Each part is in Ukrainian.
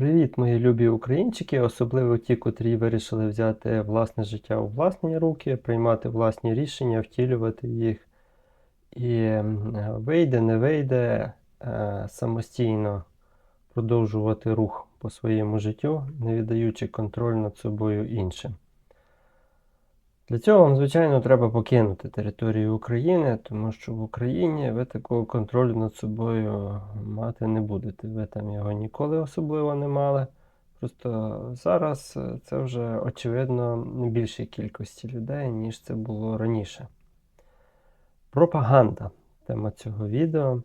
Привіт, мої любі українчики, особливо ті, котрі вирішили взяти власне життя у власні руки, приймати власні рішення, втілювати їх. І вийде, не вийде е, самостійно продовжувати рух по своєму життю, не віддаючи контроль над собою іншим. Для цього вам, звичайно, треба покинути територію України, тому що в Україні ви такого контролю над собою мати не будете. Ви там його ніколи особливо не мали. Просто зараз е, це вже очевидно більшій кількості людей, ніж це було раніше. Пропаганда тема цього відео.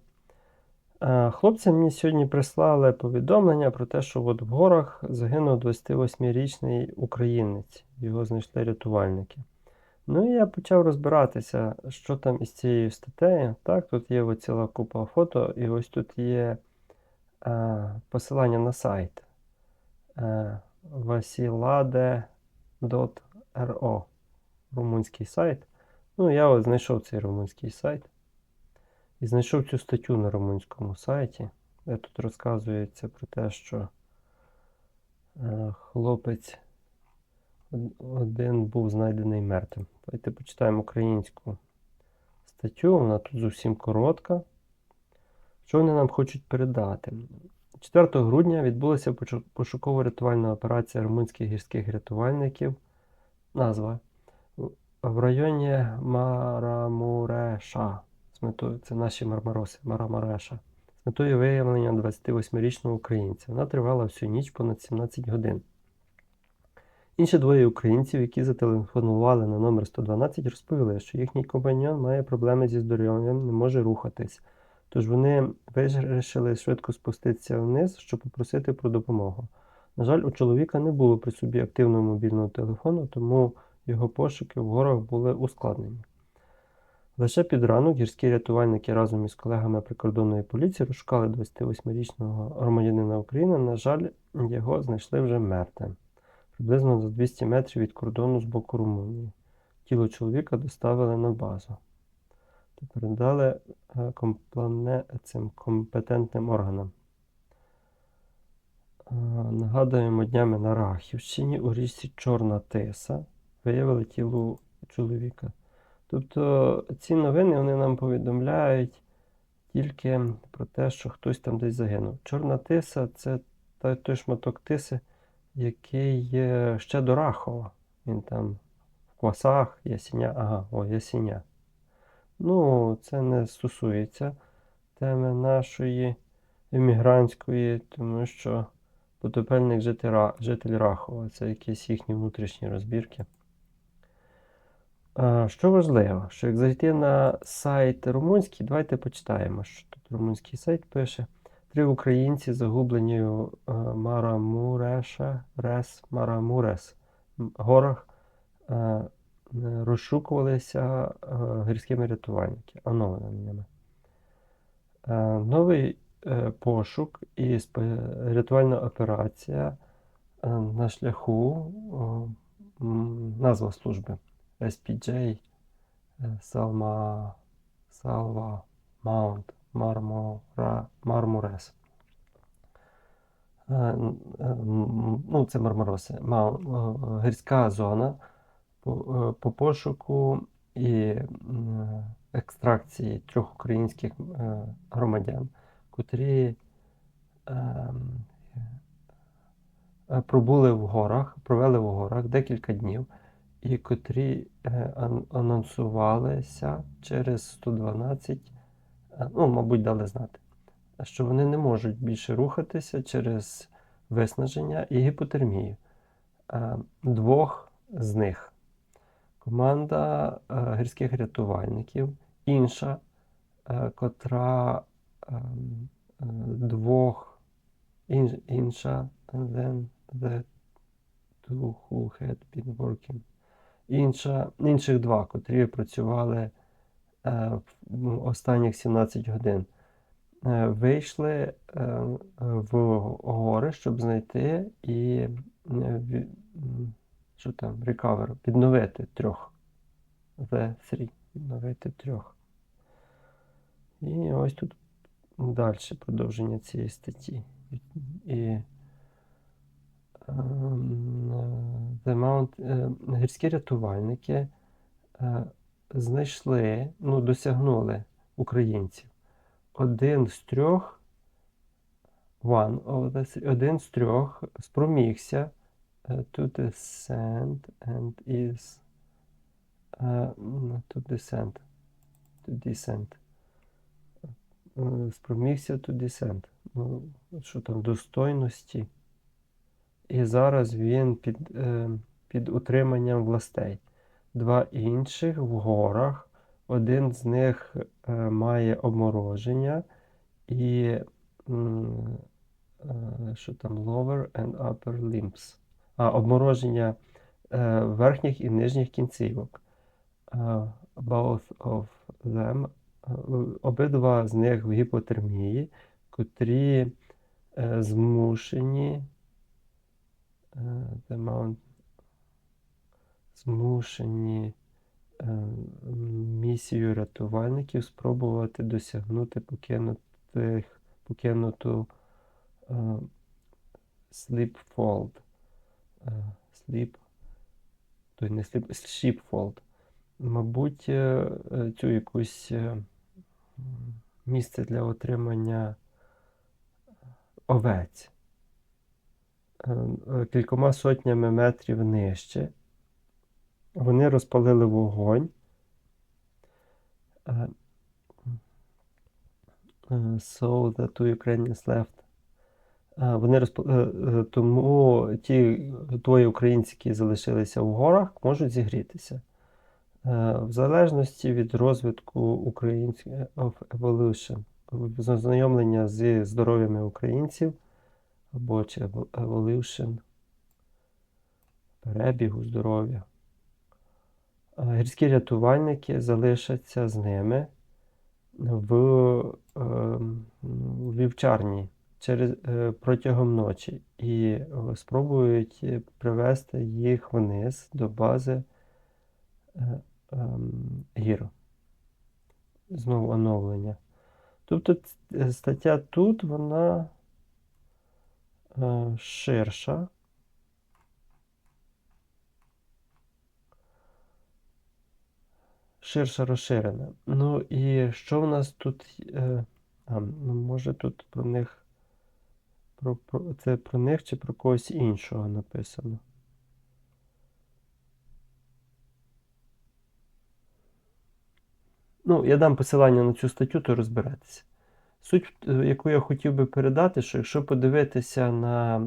Е, Хлопці мені сьогодні прислали повідомлення про те, що от в горах загинув 28-річний українець. Його знайшли рятувальники. Ну і я почав розбиратися, що там із цією статтею. Так, тут є ціла купа фото, і ось тут є е, посилання на сайт е, vasilade.ro румунський сайт. Ну, я от знайшов цей румунський сайт. І знайшов цю статтю на румунському сайті, де тут розказується про те, що е, хлопець один був знайдений мертвим. Давайте почитаємо українську статтю, вона тут зовсім коротка. Що вони нам хочуть передати? 4 грудня відбулася пошу- пошуково-рятувальна операція румунських гірських рятувальників. Назва в- районі Марамуреша. З метою, це наші мармароси, Марамареша. З метою виявлення 28-річного українця. Вона тривала всю ніч понад 17 годин. Інші двоє українців, які зателефонували на номер 112, розповіли, що їхній компаньон має проблеми зі здоров'ям, не може рухатись. Тож вони вирішили швидко спуститися вниз, щоб попросити про допомогу. На жаль, у чоловіка не було при собі активного мобільного телефону, тому його пошуки в горах були ускладнені. Лише під ранок гірські рятувальники разом із колегами прикордонної поліції розшукали 28-річного громадянина України. На жаль, його знайшли вже мертвим приблизно за 200 метрів від кордону з боку Румунії. Тіло чоловіка доставили на базу та передали е, цим компетентним органам. Е, Нагадуємо, днями на Рахівщині у річці Чорна Тиса виявили тіло чоловіка. Тобто ці новини вони нам повідомляють тільки про те, що хтось там десь загинув. Чорна Тиса це той, той шматок тиси, який ще до Рахова. Він там в Квасах, Ясіня, ага, о, Ясіня. Ну, це не стосується теми нашої емігрантської, тому що потопельник житель, Рахова, це якісь їхні внутрішні розбірки. Що важливо, що як зайти на сайт румунський, давайте почитаємо, що тут румунський сайт пише. Три українці загублені у е, Марамуреша, Рес, Марамурес. Горах е, розшукувалися е, гірськими рятувальниками, Новий пошук і рятувальна операція на шляху, назва служби. SPJ Салма, Салва Маунт Мармора, Мармурес. Е, е, Ну, це Мармароси. Мау- е, Гірська зона по, пошуку і екстракції трьох українських громадян, котрі пробули в горах, провели в горах декілька днів, і котрі анонсувалися через 112, е, ну, мабуть, дали знати, що вони не можуть більше рухатися через виснаження і гіпотермію. Е, Двох з них команда е, гірських рятувальників, інша, е, котра ем, е, двох ін- інша than the two who had been working. Інша, інших два, котрі працювали е, останніх 17 годин. Е, вийшли е, в гори, щоб знайти і е, що там, recover, відновити трьох. The three, відновити трьох. І ось тут далі продовження цієї статті. І е, The Mount, е, гірські рятувальники е, знайшли, ну, досягнули українців. Один з трьох, one один з трьох спромігся е, to descend and is е, to descend. To descend. Е, Спромігся to descend. Ну, що там, достойності. І зараз він під, е, під утриманням властей. Два інших в горах. Один з них е, має обмороження і е, що там lower and upper limbs. А, обмороження е, верхніх і нижніх кінцівок. Both of them. Обидва з них в гіпотермії, котрі змушені the mount, змушені е, місію рятувальників спробувати досягнути покинутих, покинуту е, Sleepfold. Е, Sleep, той не Sleep, Sheepfold. Мабуть, е, е, цю якусь е, місце для отримання овець. Е, е, Кількома сотнями метрів нижче. Вони розпалили вогонь. Е, е, So the two Ukrainians left. Е, Вони розп... Тому ті двоє українців, які залишилися в горах, можуть зігрітися. В залежності від розвитку українського of evolution, ознайомлення зі здоров'ями українців або чи evo- evolution, перебігу здоров'я. Гірські рятувальники залишаться з ними в ем, вівчарні через, е, протягом ночі і е, спробують е, привести їх вниз до бази ем, гір. Знову оновлення. Тобто стаття тут вона ширша. Ширше розширена. Ну і що в нас тут? Е, а, ну, може тут про них. Про, про, це про них чи про когось іншого написано? Ну, я дам посилання на цю статтю, то розберетеся. Суть, е, яку я хотів би передати, що якщо подивитися на,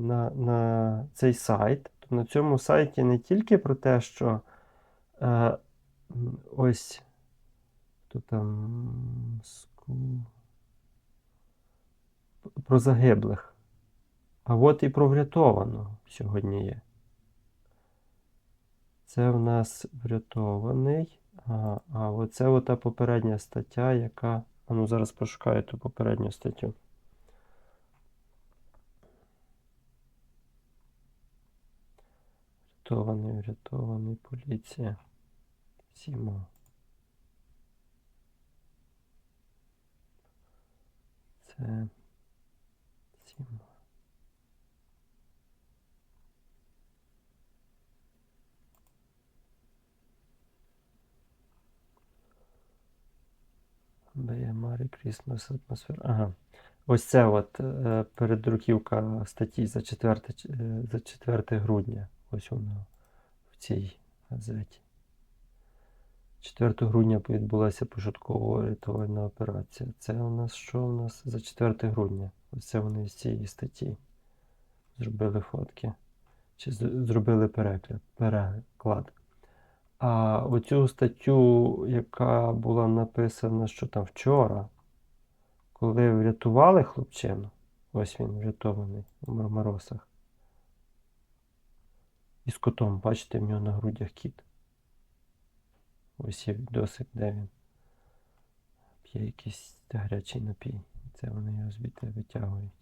на, на цей сайт, то на цьому сайті не тільки про те, що е, ось хто там про загиблих, а от і про врятованого сьогодні є. Це в нас врятований. А, а оце ота попередня стаття, яка. А ну зараз пошукаю ту попередню статтю. Врятований, врятований, поліція. Сімо. Це. Беє Марі Крісмас атмосфера. Ага. Ось це от е, передруківка статті за 4, ч- е, за 4 грудня. Ось воно в цій газеті. 4 грудня відбулася пошуткова рятувальна операція. Це у нас що у нас за 4 грудня? Ось це вони з цієї статті зробили фотки. Чи зробили переклад, переклад. А оцю статтю, яка була написана, що там вчора, коли врятували хлопчину, ось він врятований у Мармаросах. І з котом, бачите, в нього на грудях кіт. Ось є відосик, де він п'є якийсь гарячий напій. Це вони його звідти витягують.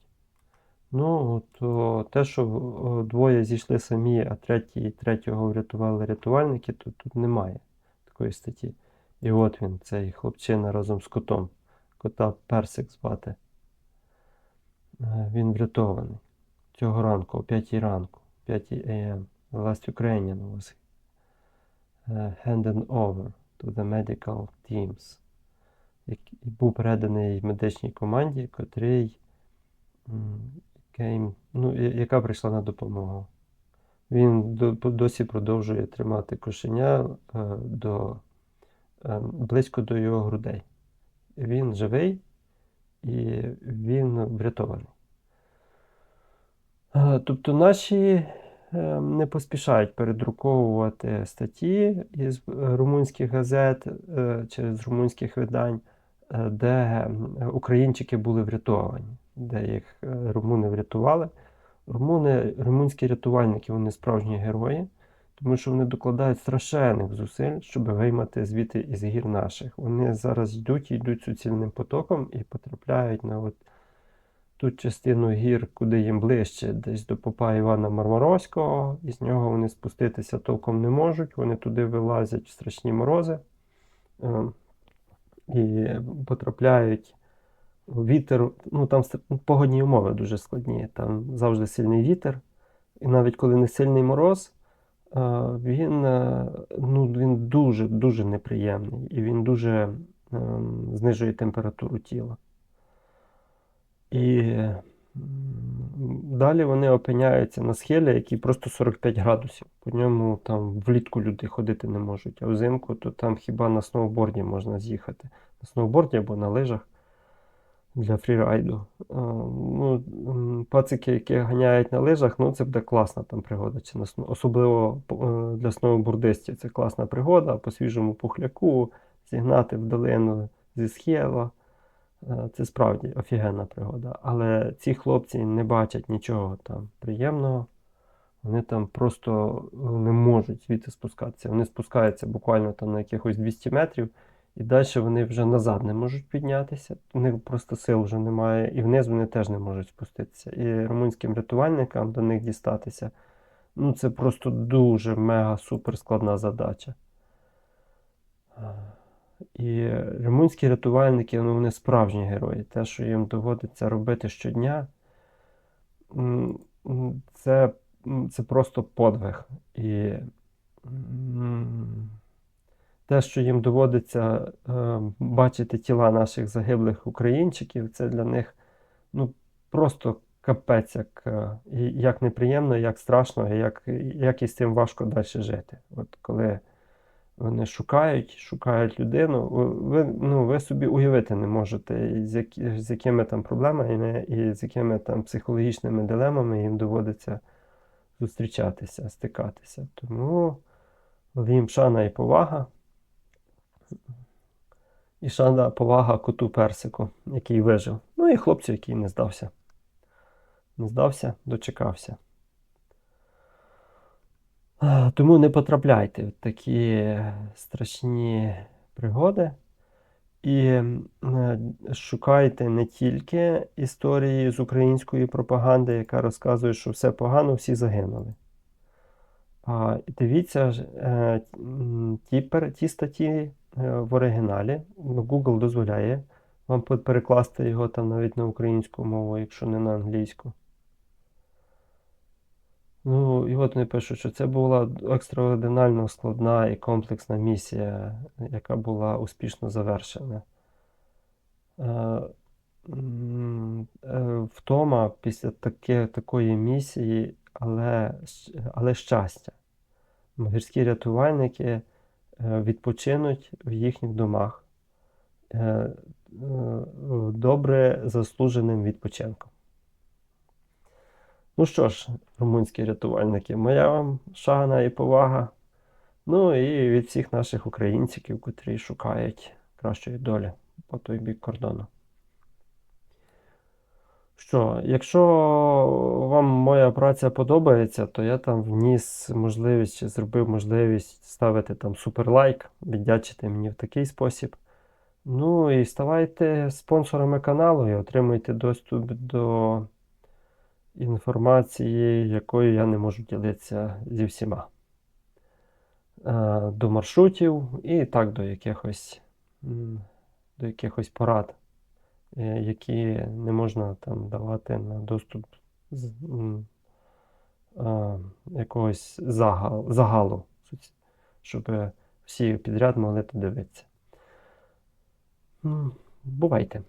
Ну, то те, що двоє зійшли самі, а третій, третього врятували рятувальники, то тут немає такої статті. І от він, цей хлопчина разом з котом. Кота Персик звати. Е, Він врятований. цього ранку, о 5 ранку, 5 a.m. Last Ukrainian was uh, handed over to the medical teams. Який був переданий медичній команді, котрий came, ну, яка прийшла на допомогу. Він досі продовжує тримати кошеня е, до, е, близько до його грудей. Він живий і він врятований. Е, Тобто наші е, не поспішають передруковувати статті із е, румунських газет е, чи з румунських видань, е, де е, українчики були врятовані, де їх е, румуни врятували. Румуни, румунські рятувальники, вони справжні герої, тому що вони докладають страшенних зусиль, щоб виймати звідти із гір наших. Вони зараз йдуть і йдуть суцільним потоком і потрапляють на от ту частину гір, куди їм ближче, десь до попа Івана Мармаровського, і з нього вони спуститися толком не можуть. Вони туди вилазять в страшні морози е, і потрапляють. Вітер, ну там погодні умови дуже складні. Там завжди сильний вітер. І навіть коли не сильний мороз, е, він, е, ну, він дуже дуже неприємний і він дуже ем, знижує температуру тіла. І далі вони опиняються на схилі, який просто 45 градусів. По ньому там влітку люди ходити не можуть, а взимку то там хіба на сноуборді можна з'їхати. На сноуборді або на лижах для фрірайду. Ну, пацики, які ганяють на лижах, ну це буде класна там пригода. Чи на, особливо е, для сноубордистів це класна пригода по свіжому пухляку, зігнати в долину зі схила. Е, Це справді офігенна пригода. Але ці хлопці не бачать нічого там приємного. Вони там просто е, не можуть звідти спускатися. Вони спускаються буквально там на якихось 200 метрів, і далі вони вже назад не можуть піднятися. У них просто сил вже немає, і вниз вони теж не можуть спуститися. І румунським рятувальникам до них дістатися. Ну, це просто дуже мега супер складна задача. І румунські рятувальники, ну, вони справжні герої. Те, що їм доводиться робити щодня, це, це просто подвиг. І те, що їм доводиться е, бачити тіла наших загиблих українчиків, це для них ну, просто капець, як, е, як неприємно, як страшно, як, як із цим важко далі жити. От коли вони шукають, шукають людину. Ви, ну, ви собі уявити не можете, з, які, з якими там проблемами і з якими там психологічними дилемами їм доводиться зустрічатися, стикатися. Тому їм шана і повага. І шана повага коту персику, який вижив. Ну і хлопцю, який не здався. Не здався, дочекався. Тому не потрапляйте в такі страшні пригоди. І е, шукайте не тільки історії з української пропаганди, яка розказує, що все погано, всі загинули. А дивіться е, ті, ті статті е, в оригіналі. Ну, Google дозволяє вам перекласти його там навіть на українську мову, якщо не на англійську. Ну, і от вони пишуть, що це була екстраординарно складна і комплексна місія, яка була успішно завершена. Е, е, Втома після таке, такої місії, але, але щастя. Гірські рятувальники е, відпочинуть в їхніх домах добре заслуженим відпочинком. Ну що ж, румунські рятувальники, моя вам шана і повага. Ну і від всіх наших українців, котрі шукають кращої долі по той бік кордону. Що, якщо вам моя праця подобається, то я там вніс можливість, зробив можливість ставити там суперлайк, віддячити мені в такий спосіб. Ну і ставайте спонсорами каналу і отримуйте доступ до інформації, якою я не можу ділитися зі всіма. Е, До маршрутів і так до якихось, до якихось порад, е, які не можна там давати на доступ з- а, якогось загал, загалу, щоб е, всі підряд могли подивитися. М, Бувайте.